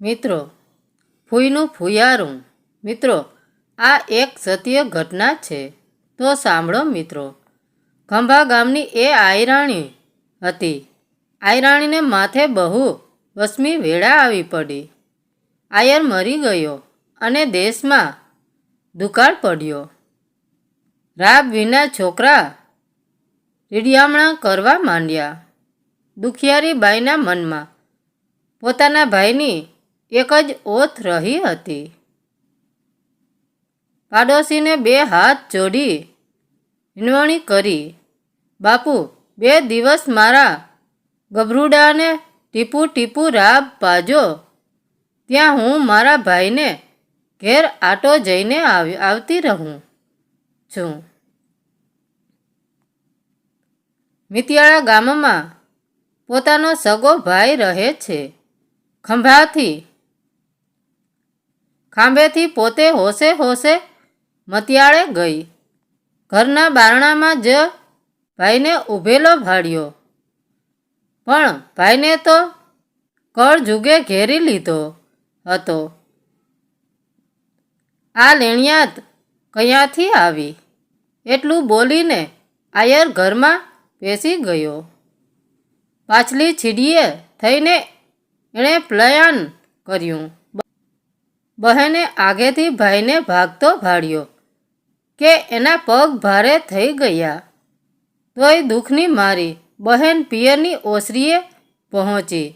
મિત્રો ફૂઈનું ફૂયારું મિત્રો, આ એક સત્ય ઘટના છે. તો સાંભળો મિત્રો. ખંભા ગામની એ આયરાણી હતી. આયરાણીને માથે બહુ વસમી વેળા આવી પડી. આયર મરી ગયો અને દેશમાં દુકાળ પડ્યો. રાબ વિના છોકરા રીડિયામણા કરવા માંડ્યા. દુખિયારી બાઈના મનમાં. પોતાના ભાઈની એક જ ઓથ રહી હતી. પાડોશીને બે હાથ જોડી વિનવણી કરી, બાપુ, બે દિવસ મારા ગભરૂડાને ટીપુ ટીપુ રાબ પાજો. ત્યાં હું મારા ભાઈને ઘેર આટો જઈને આવ- આવતી રહું છું. મિતિયાળા ગામમાં પોતાનો સગો ભાઈ રહે છે. ખંભાથી ખાંભેથી પોતે હોશે હોશે મતિયાળે ગઈ. ઘરના બારણામાં જ ભાઈને ઊભેલો ભાડ્યો. પણ ભાઈને તો કળ જુગે ઘેરી લીધો હતો. આ લેણિયાત કયાથી આવી? એટલું બોલીને આયર ઘરમાં બેસી ગયો. પાછલી છીડીએ થઈને એણે પ્લયાન કર્યું. બહેને આગેથી ભાઈને ભાગતો ભાળ્યો કે એના પગ ભારે થઈ ગયા. તોય દુઃખની મારી બહેન પિયરની ઓસરીએ પહોંચી.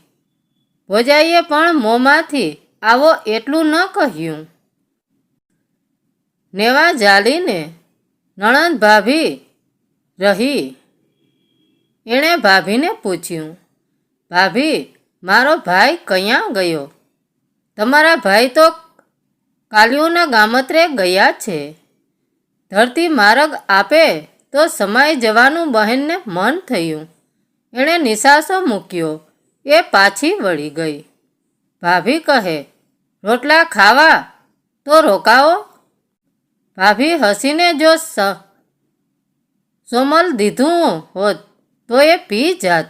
ભોજાઈએ પણ મોંમાંથી આવો એટલું ન કહ્યું. નેવા જાલીને નણંદ ભાભી રહી. એણે ભાભીને પૂછ્યું, ભાભી, મારો ભાઈ ક્યાં ગયો? તમારા ભાઈ તો કાલિયોના ગામત્રે ગયા છે. ધરતી માર્ગ આપે તો સમાઈ જવાનું બહેનને મન થયું. એણે નિશાસો મૂક્યો. એ પાછી વળી ગઈ. ભાભી કહે, રોટલા ખાવા? તો રોકાવો ભાભી હસીને જો સોમલ દીધું હોત તો એ પી જાત.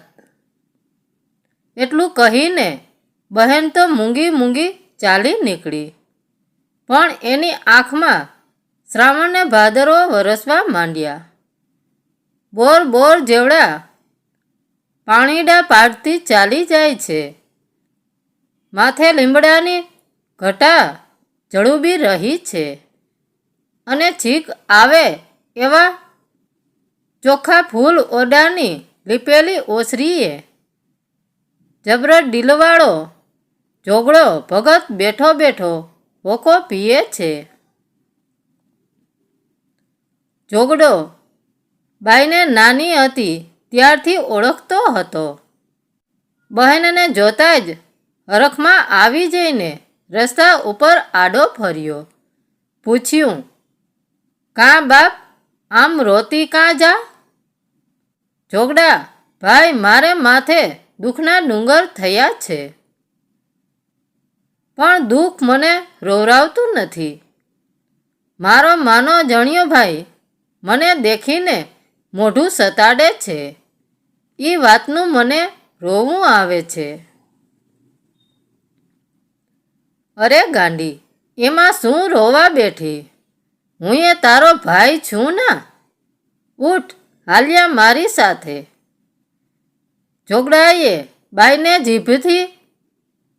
એટલું કહીને બહેન તો મૂંગી મૂંગી ચાલી નીકળી. પણ એની આંખમાં શ્રાવણને ભાદરવો વરસવા માંડ્યા. બોર બોર જેવડા પાણીડા પાડતી ચાલી જાય છે. માથે લીમડાની ઘટા જળુબી રહી છે. અને છીક આવે એવા ચોખ્ખા ફૂલ ઓડાની લીપેલી ઓસરીએ. જબરદ ડીલવાળો જોગડો ભગત બેઠો બેઠો હોકો પીએ છે. જોગડો, બાઈને નાની હતી, ત્યારથી ઓળખતો હતો. બહેનને જોતા જ હરખમાં આવી જઈને રસ્તા ઉપર આડો ફર્યો. પૂછ્યું, કાં બાપ, આમ રોતી કાં જા? જોગડા, ભાઈ, મારે માથે દુઃખના ડુંગર થયા છે. પણ દુઃખ મને રોવરાવતું નથી. મારો માનો જણ્યો ભાઈ, મને દેખીને મોઢું સતાડે છે. એ વાતનું મને રોવું આવે છે. અરે ગાંડી, એમાં શું રોવા બેઠી? હું એ તારો ભાઈ છું ના? ઉઠ, હાલ્યા મારી સાથે. જોગડાએ બાઈને જીભથી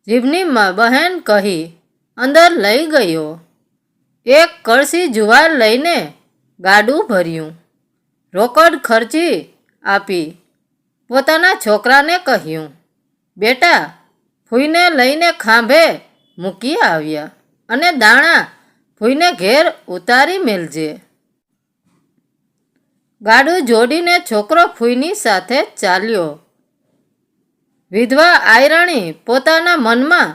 જીભની બહેન કહી, અંદર લઈ ગયો. એક કળસી જુવાર લઈને ગાડું ભર્યું. રોકડ ખર્ચી આપી પોતાના છોકરાને કહ્યું, બેટા ફૂઈને લઈને ખાંભે મૂકી આવ્યા અને દાણા ફૂઈને ઘેર ઉતારી મેલજે. ગાડું જોડીને છોકરો ફૂઈની સાથે ચાલ્યો. વિધવા આયરાણી પોતાના મનમાં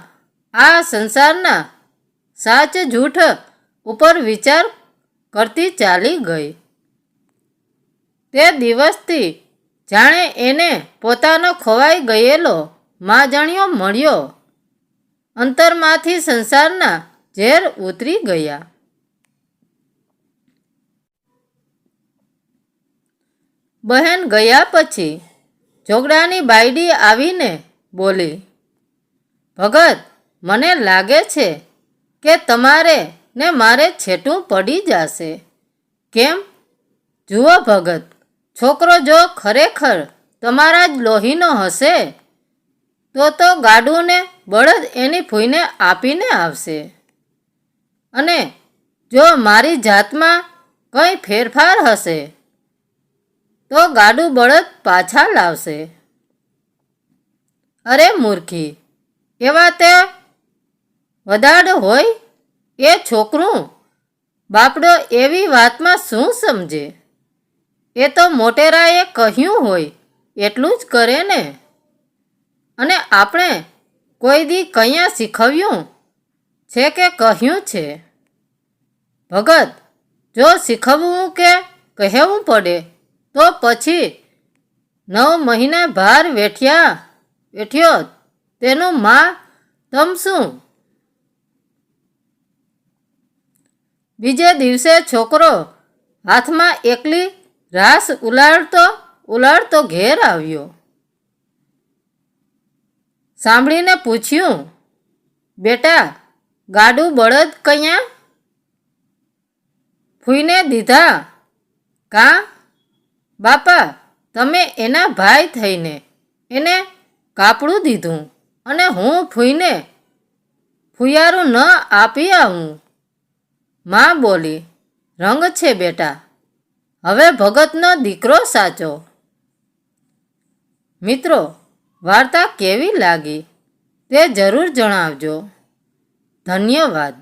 આ સંસારના સાચ જૂઠ ઉપર વિચાર કરતી ચાલી ગઈ. તે દિવસથી જાણે એને પોતાનો ખોવાઈ ગયેલો માજાણિયો મળ્યો. અંતરમાંથી સંસારના ઝેર ઉતરી ગયા. બહેન ગયા પછી જોગડાની બાયડી આવીને બોલી, ભગત, મને લાગે છે કે તમારે ને મારે છેટું પડી જશે. કેમ? જુઓ ભગત, છોકરો જો ખરેખર તમારા જ લોહીનો હશે, તો તો ગાડુને બળદ એની ફૂઈને આપીને આવશે. અને જો મારી જાતમાં કંઈ ફેરફાર હશે તો ગાડું બળદ પાછા લાવશે. અરે મૂર્ખી એવા તે વધાડ હોય એ છોકરું? બાપડો એવી વાતમાં શું સમજે? એ તો મોટેરાએ કહ્યું હોય, એટલું જ કરે ને. અને આપણે કોઈ દી કયા શીખવ્યું? છે કે કહ્યું છે? ભગત, જો શીખવવું કે કહેવું પડે તો પછી નવ મહિના ભાર વેઠ્યા, વેઠ્યો, તેનું માં તમ શું? બીજે દિવસે છોકરો હાથમાં એકલી રાસ ઉલાળતો ઉલાળતો ઘેર આવ્યો. સાંભળીને પૂછ્યું, બેટા, ગાડું બળદ કયા? ફૂઈને દીધા. કાં બાપા, તમે એના ભાઈ થઈને એને કાપડું દીધું અને હું ફૂઈને ફુયારું ન આપી આવું. માં બોલી, રંગ છે બેટા, હવે ભગતનો દીકરો સાચો. મિત્રો, વાર્તા કેવી લાગી તે જરૂર જણાવજો. ધન્યવાદ.